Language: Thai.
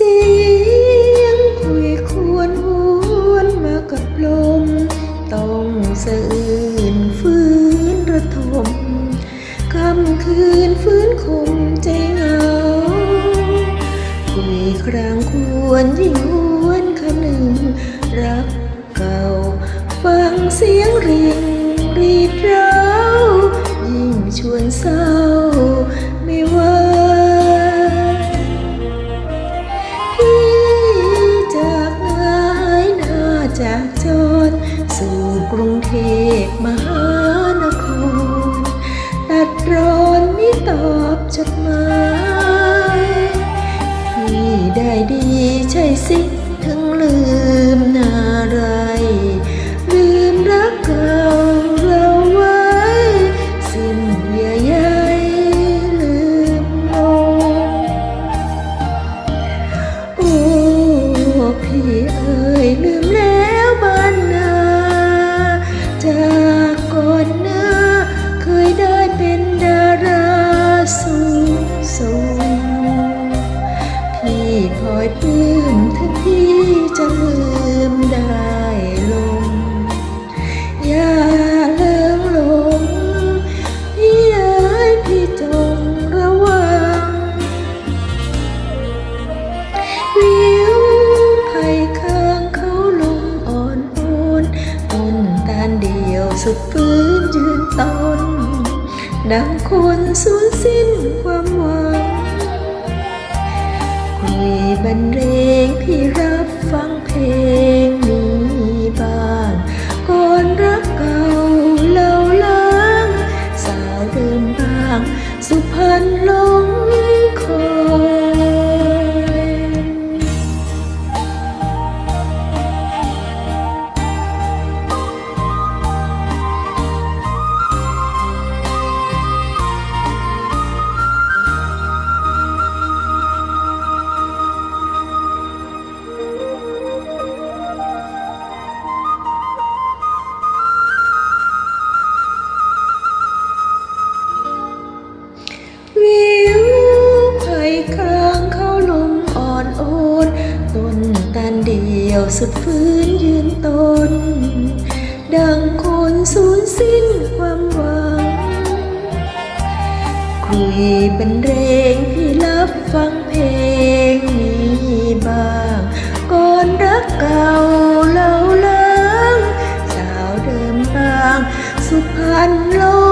เสียงคุยควรหวนมากับลม ต้องสะอื้นฟื้นระทมคำคืนฟื้นคมใจเหงาคุยครางควรยิ่งหวนคำหนึ่ง รักเก่า ฟังเสียงริงรีดร้าวยิ่งชวนเศร้า สุดฟื้นยืนตนดังคนสูญสิ้นความหวังคุยบรรเลงพี่รับฟังเพลงนี้บ้างก่อนรักเก่าเล่าล้าง สาวเดิมบาง สุพรรณลง điều sụp ฟื้นยืนต้น ดังคนสูญสิ้นความหวัง คุยบรรเลงพี่รับฟังเพลงนี้บ้างก่อนรักเก่าเล่าเลิงสาวเดิมบาง สุพรรณโลก